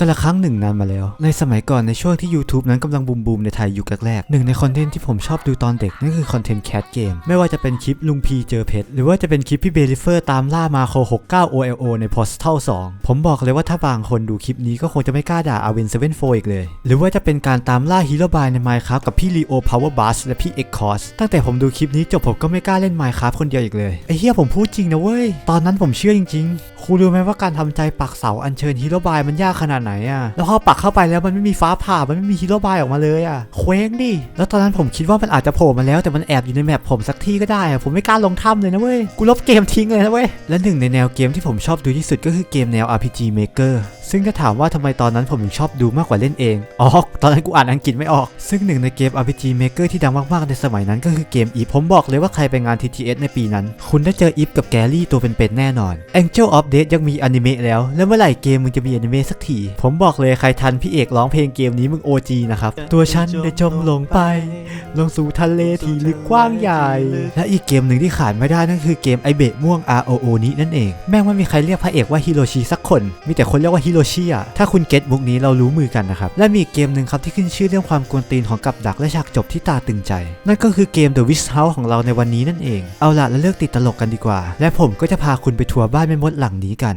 กันละครั้งหนึ่งนานมาแล้ว ในสมัยก่อนในช่วงที่ YouTube นั้นกำลังบูมบูมในไทยยุคแรกๆหนึ่งในคอนเทนต์ที่ผมชอบดูตอนเด็ก นั่นคือคอนเทนต์แค t เกมไม่ว่าจะเป็นคลิปลุงพีเจอเพชรหรือว่าจะเป็นคลิปพี่เบลิเฟอร์ตามล่ามาโค69 OLO ใน Postal 2 ผมบอกเลยว่าถ้าบางคนดูคลิปนี้ก็คงจะไม่กล้าด่าอาวิน74อีกเลย หรือว่าจะเป็นการตามล่าฮีโร่บายใน Minecraft กับพี่ลีโอพาวเวอร์บัสและพี่เอ็กคอสตั้งแต่ผมดูคลิปนี้จบผมก็ไม่กล้าเล่น Minecraft คนเดียวอีกเลยไอ้เหี้ยผมพูดจริงนะเว้ยตอนนั้นผมเชื่อจริง ๆ ครูรู้ไหมว่าการทำใจปักเสาอัญเชิญฮีโร่บายมันยากขนาดไหนอะแล้วพอปักเข้าไปแล้วมันไม่มีฟ้าผ่ามันไม่มีฮีโร่บายออกมาเลยอะเคว้งดิแล้วตอนนั้นผมคิดว่ามันอาจจะโผล่มาแล้วแต่มันแอบอยู่ในแมปผมสักที่ก็ได้อะผมไม่กล้าลงถ้ำเลยนะเว้ยกูลบเกมทิ้งเลยนะเว้ยและหนึ่งในแนวเกมที่ผมชอบดูที่สุดก็คือเกมแนว RPG Maker ซึ่งถ้าถามว่าทำไมตอนนั้นผมถึงชอบดูมากกว่าเล่นเอง อ๋อ ตอนนั้นกูอ่านอังกฤษไม่ออก ซึ่งหนึ่งในเกม RPG Maker ที่ดังมากๆ ในสมัยนั้นก็คือเกม If ผมบอกเลยว่าใครไปงาน TTS ในปีนั้น คุณได้เจอ If กับแกรี่ตัวเป็นๆแน่นอน Angel of Death ยังมีอนิเมะแล้ว แล้วเมื่อไหร่เกมมึงจะมีอนิเมะสักที ผมบอกเลยใครทันพี่เอกร้องเพลงเกมนี้มึง OG นะครับ ตัวฉันได้จมลงไป ลงสู่ทะเลที่ลึกกว้างใหญ่ และอีกเกมหนึ่งที่ขาดไม่ได้นั่นคือเกมไอเบะม่วง ROO นี้นั่นเอง แม่งไม่มีใครเรียกพระเอกว่าฮิโรชิสักคน มีแต่คนเรียกว่าฮิโรชิอะถ้าคุณเก็ตบุกนี้เรารู้มือกันนะครับ และมีเกมหนึ่งครับที่ขึ้นชื่อเรื่องความกวนตีนของกับดักและฉากจบที่ตาตึงใจ นั่นก็คือเกม The Wish House ของเราในวันนี้นั่นเอง เอาละแล้วเลิกติดตลกกันดีกว่า และผมก็จะพาคุณไปทัวร์บ้านแม่มดหลังนี้กัน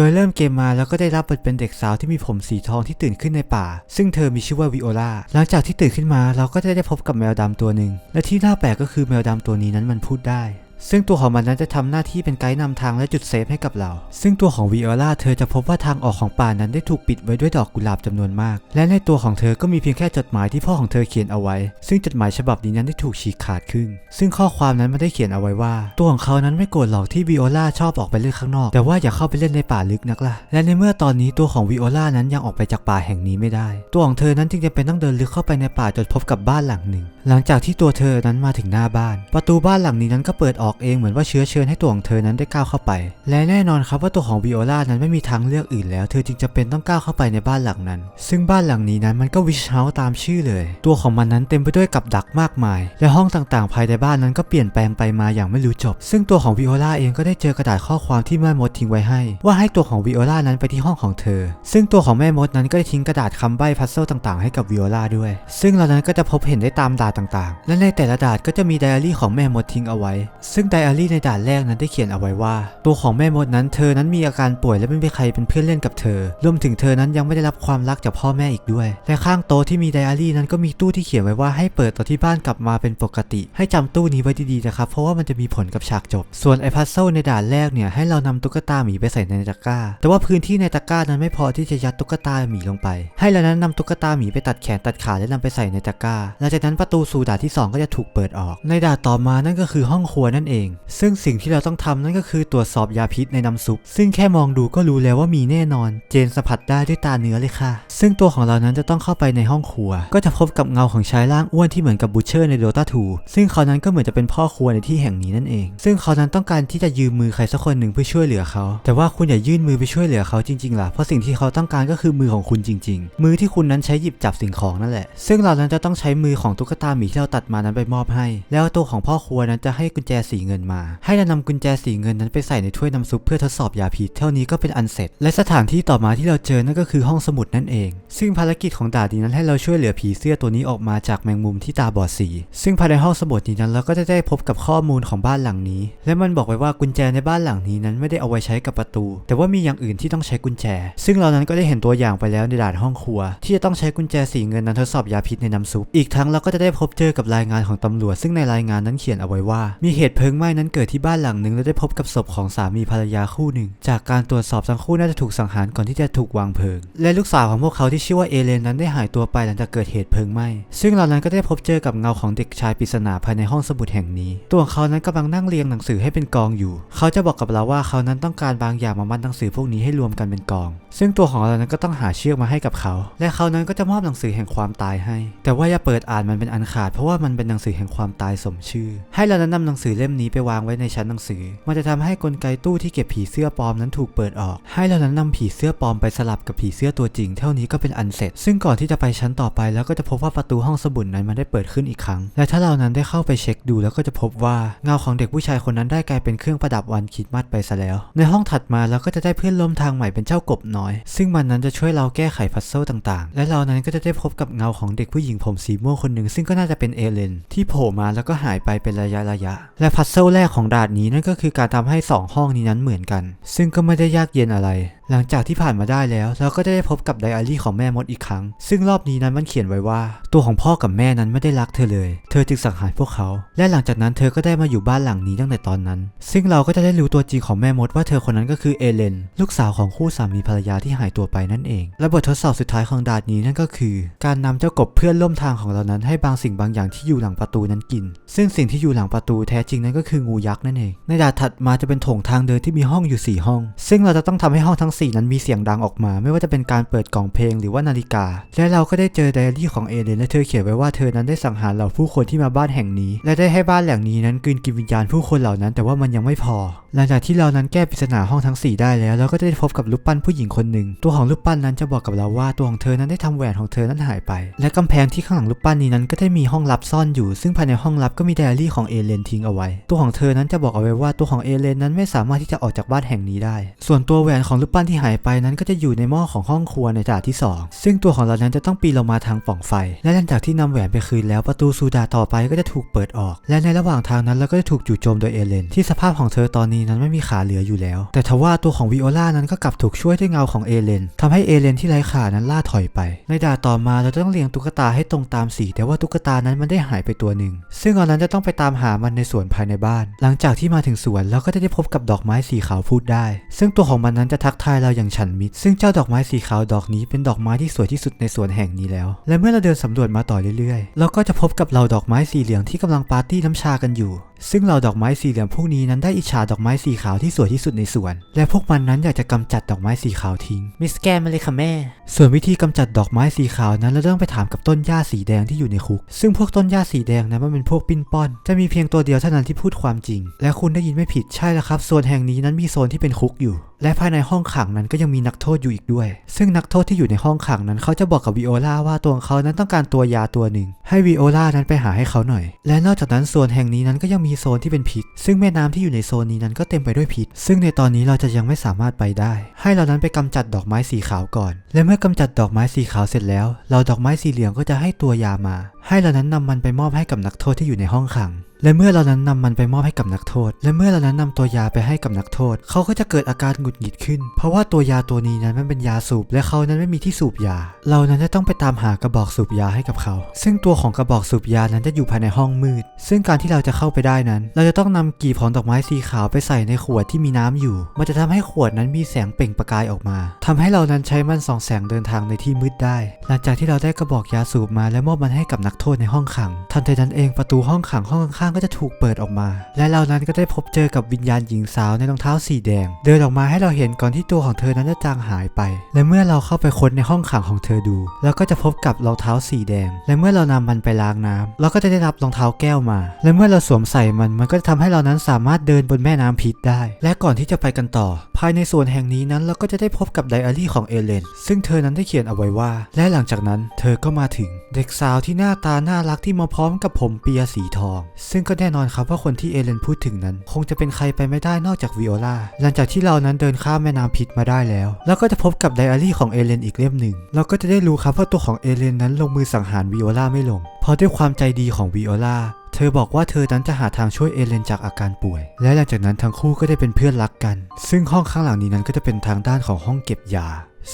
โดยเริ่มเกมมาแล้วก็ได้รับบทเป็นเด็กสาวที่มีผมสีทองที่ตื่นขึ้นในป่า ซึ่งเธอมีชื่อว่าวิโอลาหลังจากที่ตื่นขึ้นมาเราก็ได้ได้พบกับแมวดำตัวหนึ่งและที่น่าแปลกก็คือแมวดำตัวนี้นั้นมันพูดได้ ซึ่งตัวของมันนั้นจะทำหน้าที่เป็นไกด์นำทางและจุดเซฟให้กับเรา ซึ่งตัวของวิโอลาเธอจะพบว่าทางออกของป่านั้นได้ถูกปิดไว้ด้วยดอกกุหลาบจำนวนมาก และในตัวของเธอก็มีเพียงแค่จดหมายที่พ่อของเธอเขียนเอาไว้ ซึ่งจดหมายฉบับนี้นั้นได้ถูกฉีกขาดครึ่งซึ่งข้อความนั้นมันได้เขียนเอาไว้ว่า ตัวของเขานั้นไม่โกรธหรอกที่วิโอลาชอบออกไปเล่นข้างนอก แต่ว่าอย่าเข้าไปเล่นในป่าลึกนักล่ะ และในเมื่อตอนนี้ตัวของวิโอลานั้นยังออกไปจากป่าแห่งนี้ไม่ได้ ตัวของเธอนั้นจึงจะเป็นต้องเดินลึกเข้าไปในป่าจนพบกับบ้านหลังหนึ่ง หลังจากที่ตัวเธอนั้นมาถึงหน้าบ้าน ประตูบ้านหลังนี้นั้นก็เปิดออกอกเองเหมือนว่าเชื้อเชิญให้ตัวของเธอนั้นได้ก้าวเข้าไป และแน่นอนครับว่าตัวของวิโอลานั้นไม่มีทางเลือกอื่นแล้ว เธอจึงจะเป็นต้องก้าวเข้าไปในบ้านหลังนั้น ซึ่งบ้านหลังนี้นั้นมันก็วิชเฮาตามชื่อเลย ตัวของมันนั้นเต็มไปด้วยกับดักมากมาย และห้องต่างๆ ภายในบ้านนั้นก็เปลี่ยนแปลงไปมาอย่างไม่รู้จบ ซึ่งตัวของวิโอลาเองก็ได้เจอกระดาษข้อความที่แม่มดทิ้งไว้ให้ ว่าให้ตัวของวิโอลานั้นไปที่ห้องของเธอ ซึ่งตัวของแม่มดนั้นก็ได้ทิ้งกระดาษคำใบ้พัซเซิลต่างๆให้กับวิโอลาด้วย ซึ่งเรานั้นก็จะพบเห็นได้ตามดาต่างๆ และในแต่ละดาษก็จะมีไดอารี่ของแม่มดทิ้งเอาไว้ ซึ่งไดอารี่ในด่านแรกนั้นได้เขียนเอาไว้ว่า ตัวของแม่มดนั้นเธอนั้นมีอาการป่วยและไม่มีใครเป็นเพื่อนเล่นกับเธอ รวมถึงเธอนั้นยังไม่ได้รับความรักจากพ่อแม่อีกด้วย และข้างโต๊ะที่มีไดอารี่นั้นก็มีตู้ที่เขียนไว้ว่าให้เปิดต่อที่บ้านกลับมาเป็นปกติ ให้จำตู้นี้ไว้ดีๆนะครับเพราะว่ามันจะมีผลกับฉากจบ ส่วนไอพัซเซิลในด่านแรกเนี่ยให้เรานำตุ๊กตาหมีไปใส่ในตะกร้า แต่ว่าพื้นที่ในตะกร้านั้นไม่พอที่จะยัดตุ๊กตาหมีลงไป ให้เรานั้นนำตุ๊กตาหมีไปตัดแขนตัดขาและนำไปใส่ในตะกร้าหลังจากนั้นประตูสู่ด่านที่สองก็จะถูกเปิดออก ในด่านต่อมานั่นก็คือห้องครัวนั่นเอง ซึ่งสิ่งที่เราต้องทำนั่นก็คือตรวจสอบยาพิษในน้ำซุป ซึ่งแค่มองดูก็รู้แล้วว่ามีแน่นอน เจนสัมผัสได้ด้วยตาเนื้อเลยค่ะ ซึ่งตัวของเรานั้นจะต้องเข้าไปในห้องครัว ก็จะพบกับเงาของชายร่างอ้วนที่เหมือนกับบูชเชอร์ในโดตา2ซึ่งเขานั้นก็เหมือนจะเป็นพ่อครัวในที่แห่งนี้นั่นเอง ซึ่งเขานั้นต้องการที่จะยืมมือใครสักคนหนึ่งเพื่อช่วยเหลือเขา แต่ว่าคุณอย่ายื่นมือไปช่วยเหลือเขาจริงๆล่ะเพราะสิ่งที่เขาต้องการก็คือมือของคุณจริง ๆ มือที่คุณนั้นใช้หยิบจับสิ่งของนั่นแหละ ซึ่งเรานั้นจะต้องใช้มือของตุ๊กตาหมีที่เราตัดมานั้นไปมอบให้ แล้วตัวของพ่อครัวนั้นจะให้กุญแจสีเงินมา ให้เรานำกุญแจสีเงินนั้นไปใส่ในถ้วยน้ำซุปเพื่อทดสอบยาพิษเท่านี้ก็เป็นอันเสร็จ และสถานที่ต่อมาที่เราเจอนั่นก็คือห้องสมุดนั่นเอง ซึ่งภารกิจของดาดีนั้นให้เราช่วยเหลือผีเสื้อตัวนี้ออกมาจากแมงมุมที่ตาบอดสี ซึ่งภายในห้องสมุดนี้นั้นเราก็จะได้พบกับข้อมูลของบ้านหลังนี้ และมันบอกไว้ว่ากุญแจในบ้านหลังนี้นั้นไม่ได้เอาไว้ใช้กับประตู แต่ว่ามีอย่างอื่นที่ต้องใช้กุญแจ ซึ่งเรานั้นก็ได้เห็นตัวอย่างไปแล้วในด่านห้องครัว ที่จะต้องใช้กุญแจสีเงินนั้นทดสอบยาพิษในน้ำซุป อีกทั้งเราก็จะได้พบเจอกับรายงานของตำรวจ ซึ่งในรายงานนั้นเขียนเอาไว้ว่า มีเหตุเพลิิงไหม้นั้นเกิดที่บ้านหลังหนึ่งและได้พบกับศพของสามีภรรยาคู่หนึ่ง จากการตรวจสอบทั้งคู่น่าจะถูกสังหารก่อนที่จะถูกวางเพลิง และลูกสาวของพวกเขาที่ชื่อว่าเอเลนนั้นได้หายตัวไปหลังจากเกิดเหตุเพลิงไหม้ซึ่งเรานั้นก็ได้พบเจอกับเงาของเด็กชายปริศนาภายในห้องสมุดแห่งนี้ ตัวของเขานั้นกำลังนั่งเรียงหนังสือให้เป็นกองอยู่ เขาจะบอกกับเราว่าเขานั้นต้องการบางอย่างมามัดหนังสือพวกนี้ให้รวมกันเป็นกอง ซึ่งตัวของเรานั้นก็ต้องหาเชือกมาให้กับเขา และเขานั้นก็จะมอบหนังสือแห่งความตายให้ แต่ว่าอย่าเปิดอ่านมันเป็นอันขาด เพราะว่ามันเป็นหนังสือแห่งความตายสมชื่อ ให้เรานั้นนำหนังสือเล่มนี้ไปวางไว้ในชั้นหนังสือ มันจะทำให้กลไกตู้ที่เก็บผีเสื้อปลอมนั้นถูกเปิดออก ให้เรานั้นนำผีเสื้อปลอมไปสลับกับผีเสื้อตัวจริง เท่านี้ก็เป็นอันเสร็จ ซึ่งก่อนที่จะไปชั้นต่อไปแล้วก็จะพบว่าประตูห้องสมุดนั้นมันได้เปิดขึ้นอีกครั้ง และถ้าเรานั้นได้เข้าไปเช็คดูแล้วก็จะพบว่าเงาของเด็กผู้ชายคนนั้นได้กลายเป็นเครื่องประดับวันคิดมัดไปซะแล้ว ในห้องถัดมาเราก็จะได้เพื่อนร่วมทางใหม่เป็นเจ้ากบน้อย ซึ่งมันนั้นจะช่วยเราแก้ไขพัซเซิลต่างๆ และเรานั้นก็จะได้พบกับเงาของเด็กผู้หญิงผมสีม่วงคนหนึ่งซึ่งก็น่าจะเป็นเอเลนที่โผล่มาแล้วก็หายไปเป็นระยะระยะ และพัซเซิลแรกของด่านนี้นั่นก็คือการทำให้สองห้องนี้นั้นเหมือนกัน ซึ่งก็ไม่ได้ยากเย็นอะไร หลังจากที่ผ่านมาได้แล้ว เราก็ได้พบกับไดอารี่ของแม่มดอีกครั้ง ซึ่งรอบนี้นั้นมันเขียนไว้ว่า ตัวของพ่อกับแม่นั้นไม่ได้รักเธอเลย เธอจึงสังหารพวกเขา และหลังจากนั้นเธอก็ได้มาอยู่บ้านหลังนี้ตั้งแต่ตอนนั้น ซึ่งเราก็จะได้รู้ตัวจริงของแม่มดว่าเธอคนนั้นก็คือเอเลน ลูกสาวของคู่สามีภรรยาที่หายตัวไปนั่นเอง และบททดสอบสุดท้ายของดานนี้นั่นก็คือ การนำเจ้ากบเพื่อนร่วมทางของเรานั้นให้บางสิ่งบางอย่างที่อยู่หลังประตูนั้นกิน ซึ่งสิ่งที่อยู่หลังประตูแท้จริงนั้นก็คืองูยักษ์นั่นเอง ในดานถัดมาจะเป็นโถงทางเดินที่มีห้องอยู่4ห้อง ซึ่งเราจะต้องทำให้ห้องทั้ง4 นั้นมีเสียงดังออกมา ไม่ว่าจะเป็นการเปิดกล่องเพลงหรือว่านาฬิกา และเราก็ได้เจอไดอารี่ของเอเลนและเธอเขียนไว้ว่าเธอนั้นได้สังหารเหล่าผู้คนที่มาบ้านแห่งนี้ และได้ให้บ้านแหล่งนี้นั้นกลืนกินวิญญาณผู้คนเหล่านั้น แต่ว่ามันยังไม่พอ หลังจากที่เรานั้นแก้ปริศนาห้องทั้ง 4 ได้แล้ว เราก็ได้พบกับรูปปั้นผู้หญิงคนหนึ่ง ตัวของรูปปั้นนั้นจะบอกกับเราว่าตัวของเธอนั้นได้ทำแหวนของเธอนั้นหายไป และกำแพงที่ข้างหลังรูปปั้นนี้นั้นก็ได้มีห้องลับซ่อนอยู่ ซึ่งภายในห้องลับก็มีไดอารี่ของเอเลนทิ้งเอาไว้ ตัวของเธอนั้นจะบอกเอาไว้ว่าตัวของเอเลนนั้นไม่สามารถที่จะออกจากบ้านแห่งนี้ได้ ส่วนตัวแหวนของรูปปั้นที่หายไปนั้นก็จะอยู่ในหม้อของห้องครัวในดานที่ 2 ซึ่งตัวของเรานั้นจะต้องปีนลงมาทางปล่องไฟ และหลังจากที่นำแหวนไปคืนแล้วประตูสู่ด่าต่อไปก็จะถูกเปิดออก และในระหว่างทางนั้นเราก็จะถูกจู่โจมโดยเอเลน ที่สภาพของเธอตอนนี้นั้นไม่มีขาเหลืออยู่แล้ว แต่ทว่าตัวของวิโอลานั้นก็กลับถูกช่วยด้วยเงาของเอเลนทำให้เอเลนที่ไร้ขานั้นล่าถอยไป ในด่าต่อมาเราจะต้องเรียงตุ๊กตาให้ตรงตามสี แต่ว่าตุ๊กตานั้นมันได้หายไปตัวหนึ่ง ซึ่งเรานั้นจะต้องไปตามหามันในสวนภายในบ้าน หลังจากที่มาถึงสวนเราก็จะได้พบกับดอกไม้สีขาวพูดได้ ซึ่งตัวของมันนั้นจะทักทายเราอย่างฉันมิดซึ่งเจ้าดอกไม้สีขาวดอกนี้เป็นดอกไม้ที่สวยที่สุดในสวนแห่งนี้แล้ว และเมื่อเราเดินสำรวจมาต่อเรื่อยๆ เราก็จะพบกับเหล่าดอกไม้สีเหลืองที่กำลังปาร์ตี้น้ำชากันอยู่ซึ่งเหล่าดอกไม้สีเหลืองพวกนี้นั้นได้อิจฉาดอกไม้สีขาวที่สวยที่สุดในสวน และพวกมันนั้นอยากจะกำจัดดอกไม้สีขาวทิ้ง มิสแกนมาเลยค่ะแม่ ส่วนวิธีกำจัดดอกไม้สีขาวนั้นเราต้องไปถามกับต้นหญ้าสีแดงที่อยู่ในคุก ซึ่งพวกต้นหญ้าสีแดงนั้นมันเป็นพวกปิ้นป้อน จะมีเพียงตัวเดียวเท่านั้นที่พูดความจริง และคุณได้ยินไม่ผิดใช่แล้วครับโซนแห่งนี้นั้นมีโซนที่เป็นคุกอยู่ และภายในห้องขังนั้นก็ยังมีนักโทษอยู่อีกด้วย ซึ่งนักโทษที่อยู่ในห้องขังนั้นเขาจะบอกกับวิโอลาว่าตัวของเขานั้นต้องการตัวยาตัวหนึ่งให้วิโอลานั้นไปหาให้เขาหน่อย และนอกจากนั้นโซนแห่งนี้นั้นก็ยังมีีโซนที่เป็นพิษ ซึ่งแม่น้ำที่อยู่ในโซนนี้นั้นก็เต็มไปด้วยพิษ ซึ่งในตอนนี้เราจะยังไม่สามารถไปได้ ให้เรานั้นไปกำจัดดอกไม้สีขาวก่อน และเมื่อกำจัดดอกไม้สีขาวเสร็จแล้ว เราดอกไม้สีเหลืองก็จะให้ตัวยามา ให้เรานั้นนำมันไปมอบให้กับนักโทษที่อยู่ในห้องขัง และเมื่อเรานั้นนำมันไปมอบให้กับนักโทษ และเมื่อเรานั้นนำตัวยาไปให้กับนักโทษ เขาก็จะเกิดอาการหงุดหงิดขึ้น เพราะว่าตัวยาตัวนี้นั้นมันเป็นยาสูบ และเขานั้นไม่มีที่สูบยา เรานั้นจะต้องไปตามหากระบอกสูบยาให้กับเขา ซึ่งตัวของกระบอกสูบยานั้นจะอยู่ภายในห้องมืด ซึ่งการที่เราจะเข้าไปได้นั้น เราจะต้องนำกีบของดอกไม้สีขาวไปใส่ในขวดที่มีน้ำอยู่ มันจะทำให้ขวดนั้นมีแสงเปล่งประกายออกมาทำให้เรานั้นใช้มันส่องแสงเดินทางในที่มืดได้ หลังจากที่เราได้กระบอกยาสูบมาและมอบมันให้กับนักโทษในห้องขัง ทันใดนั้นเองประตูห้องขังห้องข้างๆก็จะถูกเปิดออกมา และเรานั้นก็ได้พบเจอกับวิญญาณหญิงสาวในรองเท้าสีแดง เดินออกมาให้เราเห็นก่อนที่ตัวของเธอนั้นจะจางหายไป และเมื่อเราเข้าไปค้นในห้องขังของเธอดู เราก็จะพบกับรองเท้าสีแดง และเมื่อเรานำมันไปล้างน้ำเราก็จะได้รับรองเท้าแก้วมา และเมื่อเราสวมใส่มันมันก็จะทำให้เรานั้นสามารถเดินบนแม่น้ำพิษได้ และก่อนที่จะไปกันต่อ ภายในส่วนแห่งนี้นั้นเราก็จะได้พบกับไดอารี่ของเอเลนซึ่งเธอนั้นได้เขียนเอาไว้ว่า และหลังจากนั้นเธอก็มาถึงเด็กสาวที่น้าตาน่ารักที่มาพร้อมกับผมเปียสีทอง ซึ่งก็แน่นอนครับว่าคนที่เอเลนพูดถึงนั้น คงจะเป็นใครไปไม่ได้นอกจากวิโอลาหลังจากที่เรานั้นเดินข้ามแม่น้ำพิษมาได้แล้ว แล้วก็จะพบกับไดอารี่ของเอเลนอีกเล่มหนึ่งเราก็จะได้รู้ครับว่าตัวของเอเลนนั้นลงมือสังหารวิโอลาไม่ลง เพราะด้วยความใจดีของวิโอลาเธอบอกว่าเธอนั้นจะหาทางช่วยเอเลนจากอาการป่วย และหลังจากนั้นทั้งคู่ก็ได้เป็นเพื่อนรักกัน ซึ่งห้องข้างหลังนี้นั้นก็จะเป็นทางด้านของห้องเก็บยา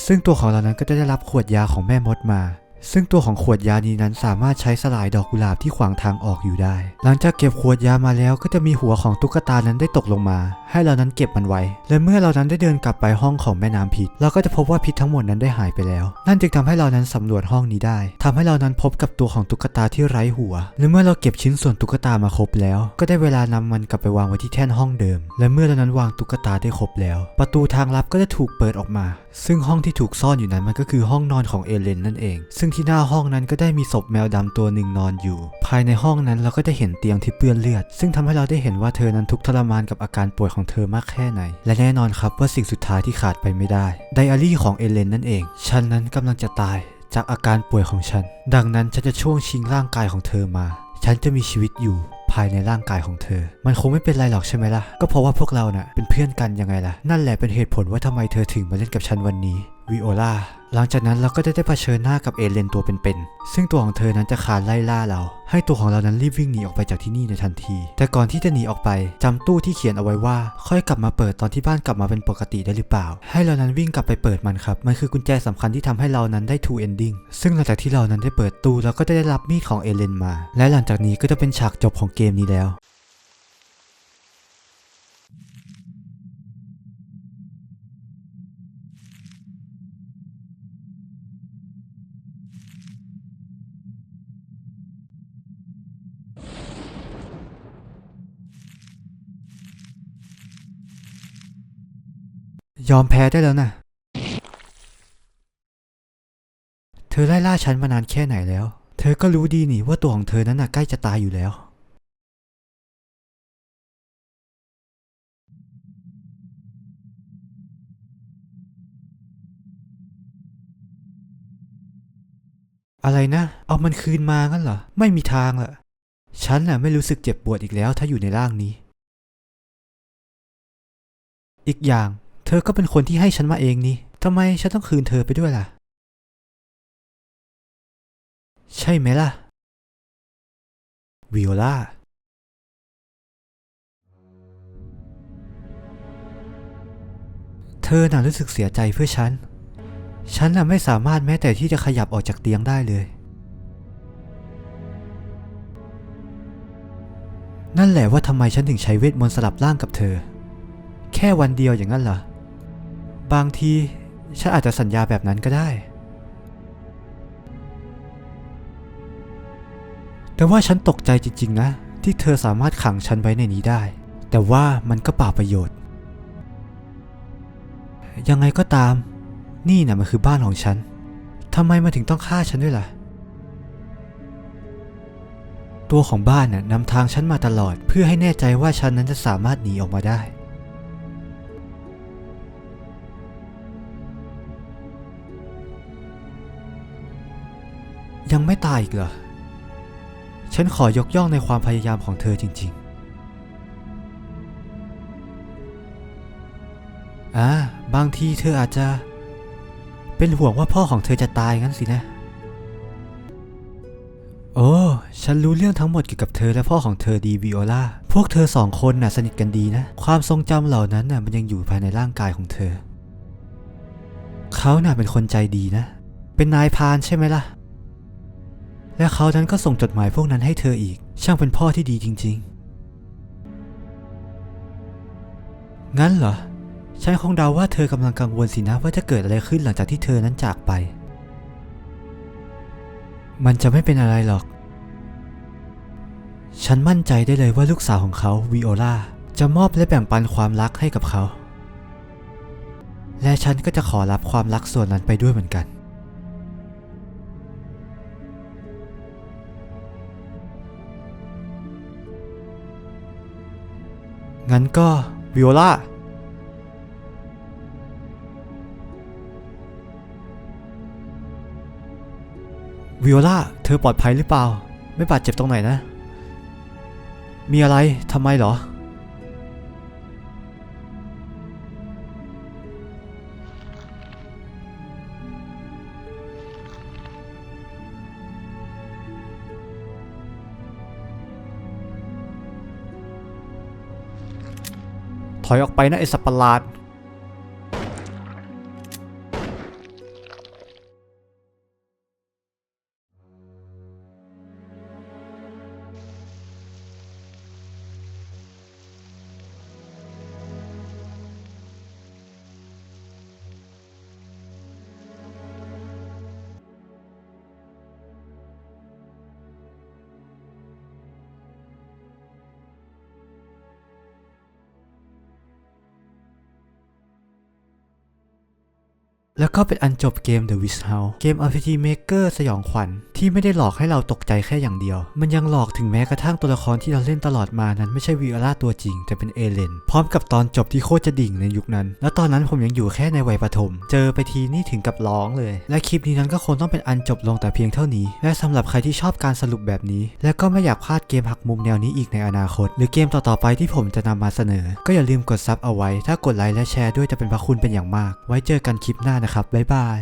ซึ่งตัวของเรานั้นก็จะได้รับขวดยาของแม่มดมา ซึ่งตัวของขวดยานี้นั้นสามารถใช้สลายดอกกุหลาบที่ขวางทางออกอยู่ได้ หลังจากเก็บขวดยามาแล้วก็จะมีหัวของตุ๊กตานั้นได้ตกลงมา ให้เรานั้นเก็บมันไว้ และเมื่อเรานั้นได้เดินกลับไปห้องของแม่น้ำพิษเราก็จะพบว่าพิษทั้งหมดนั้นได้หายไปแล้ว นั่นจึงทำให้เรานั้นสำรวจห้องนี้ได้ทำให้เรานั้นพบกับตัวของตุ๊กตาที่ไร้หัว และเมื่อเราเก็บชิ้นส่วนตุ๊กตามาครบแล้ว ก็ได้เวลานำมันกลับไปวางไว้ที่แท่นห้องเดิม และเมื่อเรานั้นวางตุ๊กตาได้ครบแล้ว ประตูทางลับก็จะถูกเปิดออกมา ซึ่งห้องที่ถูกซ่อนอยู่นั้นมันก็คือห้องนอนของเอเลนนั่นเอง ซึ่งที่หน้าห้องนั้นก็ได้มีศพแมวดำตัวหนึ่งนอนอยู่ ภายในห้องนั้นเราก็จะเห็นเตียงที่เปื้อนเลือด ซึ่งทำให้เราได้เห็นว่าเธอนั้นทุกทรมานกับอาการป่วยของเธอมากแค่ไหน และแน่นอนครับว่าสิ่งสุดท้ายที่ขาดไปไม่ได้ ไดอารี่ของเอเลนนั่นเอง ฉันนั้นกำลังจะตายจากอาการป่วยของฉัน ดังนั้นฉันจะช่วงชิงร่างกายของเธอมา ฉันจะมีชีวิตอยู่ ภายในร่างกายของเธอ มันคงไม่เป็นไรหรอกใช่ไหมล่ะ ก็เพราะว่าพวกเราน่ะเป็นเพื่อนกันยังไงล่ะ นั่นแหละเป็นเหตุผลว่าทำไมเธอถึงมาเล่นกับฉันวันนี้ วิโอลาหลังจากนั้นเราก็จะได้เผชิญหน้ากับเอเลนตัวเป็นๆ ซึ่งตัวของเธอนั้นจะคานไล่ล่าเรา ให้ตัวของเรานั้นรีบวิ่งหนีออกไปจากที่นี่ในทันที แต่ก่อนที่จะหนีออกไปจำตู้ที่เขียนเอาไว้ว่า ค่อยกลับมาเปิดตอนที่บ้านกลับมาเป็นปกติได้หรือเปล่า ให้เรานั้นวิ่งกลับไปเปิดมันครับ มันคือกุญแจสำคัญที่ทำให้เรานั้นได้ two ending ซึ่งหลังจากที่เรานั้นได้เปิดตู้เราก็จะได้รับมีดของเอเลนมา และหลังจากนี้ก็จะเป็นฉากจบของเกมนี้แล้ว ยอมแพ้ได้แล้วนะเธอไล่ล่าฉันมานานแค่ไหนแล้ว เธอก็รู้ดีนี่ว่าตัวของเธอนั้นน่ะใกล้จะตายอยู่แล้ว อะไรนะ เอามันคืนมางั้นเหรอ ไม่มีทางละฉันน่ะไม่รู้สึกเจ็บปวดอีกแล้วถ้าอยู่ในร่างนี้ อีกอย่าง อก็เป็นคนที่ให้ฉันมาเองนี่ทำไมฉันต้องคืนเธอไปด้วยล่ะ ใช่ไหมล่ะ วิโอลาเธอน่ะรู้สึกเสียใจเพื่อฉัน ฉันน่ะไม่สามารถแม้แต่ที่จะขยับออกจากเตียงได้เลย นั่นแหละว่าทำไมฉันถึงใช้เวทมนต์สลับร่างกับเธอ แค่วันเดียวอย่างนั้นเหรอ บางทีฉันอาจจะสัญญาแบบนั้นก็ได้ แต่ว่าฉันตกใจจริงๆนะ ที่เธอสามารถขังฉันไว้ในนี้ได้ แต่ว่ามันก็เปล่าประโยชน์ ยังไงก็ตาม นี่นะมันคือบ้านของฉันทำไมมันถึงต้องฆ่าฉันด้วยล่ะ ตัวของบ้านน่ะนำทางฉันมาตลอดเพื่อให้แน่ใจว่าฉันนั้นจะสามารถหนีออกมาได้ ตายอีกเหรอ ฉันขอยกย่องในความพยายามของเธอจริง ๆ อ่า บางทีเธออาจจะ เป็นห่วงว่าพ่อของเธอจะตายงั้นสินะ โอ้ ฉันรู้เรื่องทั้งหมดเกี่ยวกับเธอและพ่อของเธอดีวิโอลา พวกเธอสองคนน่ะสนิทกันดีนะ ความทรงจำเหล่านั้นน่ะมันยังอยู่ภายในร่างกายของเธอ เขาน่ะเป็นคนใจดีนะ เป็นนายพานใช่ไหมล่ะ และเขานั้นก็ส่งจดหมายพวกนั้นให้เธออีก ช่างเป็นพ่อที่ดีจริง ๆ งั้นเหรอ ฉันคงเดาว่าเธอกำลังกังวลสินะว่าจะเกิดอะไรขึ้นหลังจากที่เธอนั้นจากไป มันจะไม่เป็นอะไรหรอก ฉันมั่นใจได้เลยว่าลูกสาวของเขาวิโอลาจะมอบและแบ่งปันความรักให้กับเขา และฉันก็จะขอรับความรักส่วนนั้นไปด้วยเหมือนกัน งั้นก็วิโอลาวิโอลาเธอปลอดภัยหรือเปล่า ไม่บาดเจ็บตรงไหนนะ มีอะไรทำไมเหรอ ถอยออกไปนะไอสัปประหลาด แล้วก็เป็นอันจบเกม The Wish House เกม RPG Maker สยองขวัญที่ไม่ได้หลอกให้เราตกใจแค่อย่างเดียว มันยังหลอกถึงแม้กระทั่งตัวละครที่เราเล่นตลอดมานั้นไม่ใช่วิโอลาตัวจริง แต่เป็นเอเลน พร้อมกับตอนจบที่โคตรจะดิ่งในยุคนั้น แล้วตอนนั้นผมยังอยู่แค่ในวัยประถม เจอไปทีนี่ถึงกับร้องเลย และคลิปนี้นั้นก็คงต้องเป็นอันจบลงแต่เพียงเท่านี้ และสำหรับใครที่ชอบการสรุปแบบนี้ และก็ไม่อยากพลาดเกมหักมุมแนวนี้อีกในอนาคต หรือเกมต่อๆไปที่ผมจะนำมาเสนอ ก็อย่าลืมกดซับเอาไว้ ถ้ากดไลค์และแชร์ด้วยจะเป็นพระคุณเป็นอย่างมาก ไว้เจอกันคลิปหน้านะครับ บ๊ายบาย